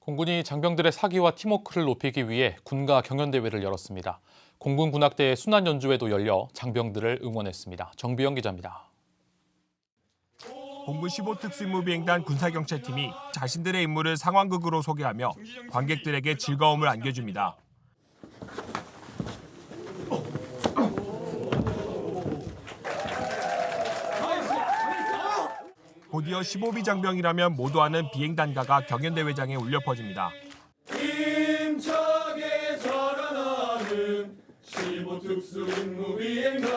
공군이 장병들의 사기와 팀워크를 높이기 위해 군가 경연대회를 열었습니다. 공군 군악대의 순환 연주회도 열려 장병들을 응원했습니다. 정비영 기자입니다. 공군 15특수임무비행단 군사경찰팀이 자신들의 임무를 상황극으로 소개하며 관객들에게 즐거움을 안겨줍니다. 곧이어 15비 장병이라면 모두 아는 비행 단가가 경연대 회장에 울려 퍼집니다. 힘차게 자라나는 15 특수 임무 비행단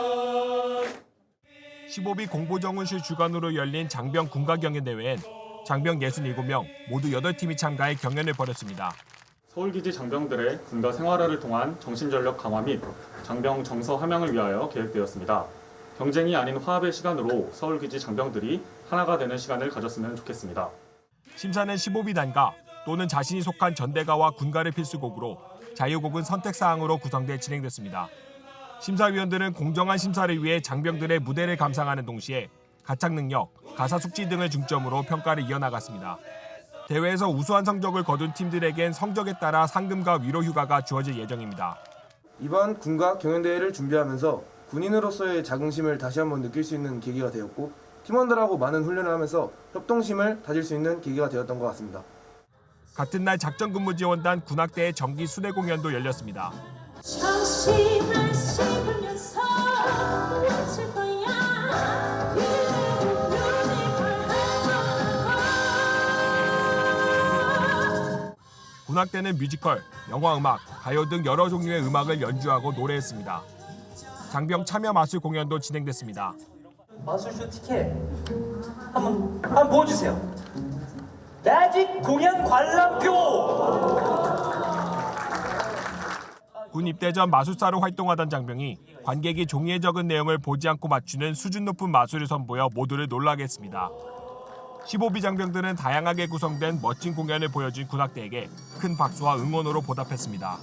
15비 공보정훈실 주관으로 열린 장병 군가 경연 대회엔 장병 67명 모두 8팀이 참가해 경연을 벌였습니다. 서울기지 장병들의 군가 생활화를 통한 정신전력 강화 및 장병 정서 함양을 위하여 계획되었습니다. 경쟁이 아닌 화합의 시간으로 서울기지 장병들이 하나가 되는 시간을 가졌으면 좋겠습니다. 심사는 15비 단가 또는 자신이 속한 전대가와 군가를 필수곡으로 자유곡은 선택사항으로 구성돼 진행됐습니다. 심사위원들은 공정한 심사를 위해 장병들의 무대를 감상하는 동시에 가창 능력, 가사 숙지 등을 중점으로 평가를 이어나갔습니다. 대회에서 우수한 성적을 거둔 팀들에겐 성적에 따라 상금과 위로 휴가가 주어질 예정입니다. 이번 군가 경연대회를 준비하면서 군인으로서의 자긍심을 다시 한번 느낄 수 있는 계기가 되었고 팀원들하고 많은 훈련을 하면서 협동심을 다질 수 있는 계기가 되었던 것 같습니다. 같은 날 작전 근무 지원단 군악대의 정기 순회 공연도 열렸습니다. 군악대는 뮤지컬, 영화 음악, 가요 등 여러 종류의 음악을 연주하고 노래했습니다. 장병 참여 마술 공연도 진행됐습니다. 마술쇼 티켓 한번 한번 보여주세요. 매직 공연 관람표. 군 입대 전 마술사로 활동하던 장병이 관객이 종이에 적은 내용을 보지 않고 맞추는 수준 높은 마술을 선보여 모두를 놀라게 했습니다. 15비 장병들은 다양하게 구성된 멋진 공연을 보여준 군악대에게 큰 박수와 응원으로 보답했습니다.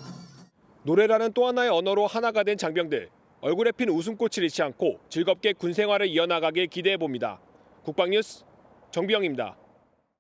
노래라는 또 하나의 언어로 하나가 된 장병들. 얼굴에 핀 웃음꽃을 잃지 않고 즐겁게 군 생활을 이어나가길 기대해 봅니다. 국방뉴스 정비영입니다.